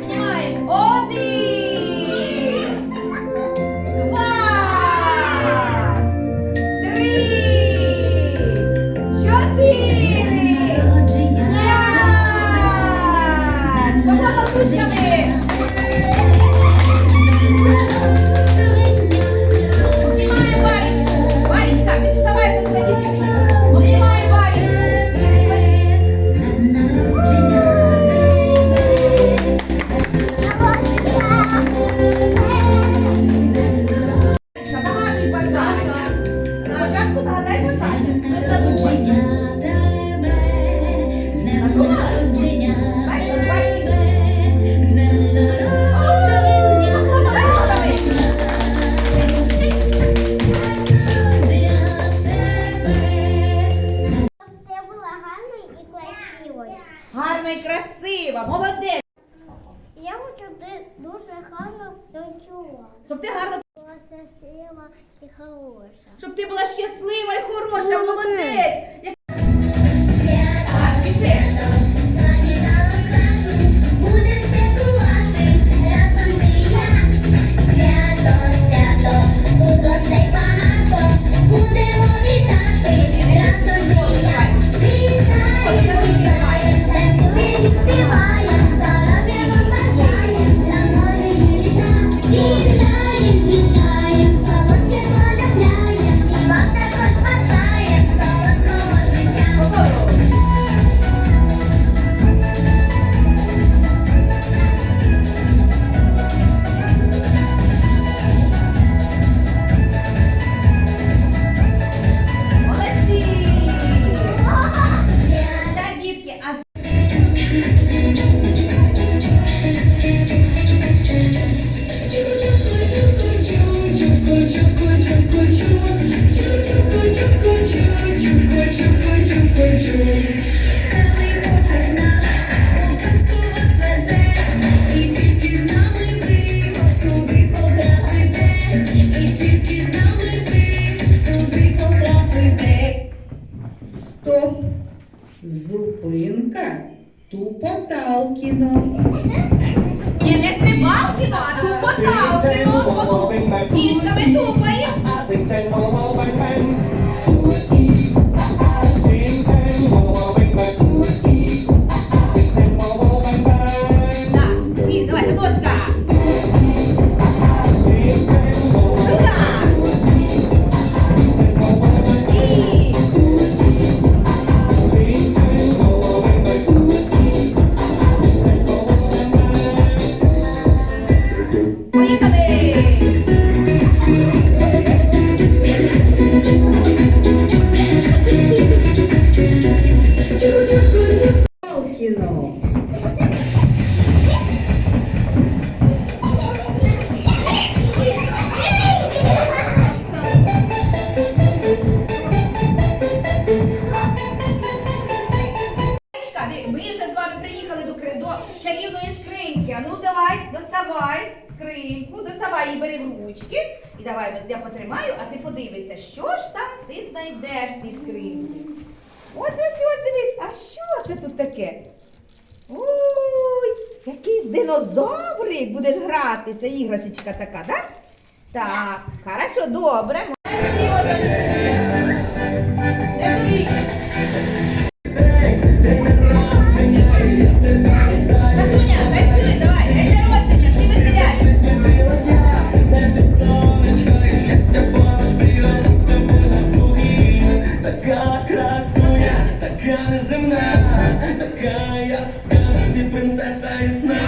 Yeah. Щоб ти гарно, Була щаслива і хороша. щоб ти була щаслива і хороша, молодець. Стоп. Зупинка. Тупоталкіно. Ні, не стрибалки, а тупо ставимо. Ніжками тупаємо. Ting tang walla Ми- вже з вами приїхали до, до чарівної скриньки. А ну давай, доставай скриньку, доставай її, бери в ручки. І давай я потримаю, а ти подивися, що ж там ти знайдеш в цій скринці. Ось ось ось дивись. А що це тут таке? Ой, якийсь динозаврик будеш гратися, іграшечка така, так? Так, хорошо, добре. Christmas.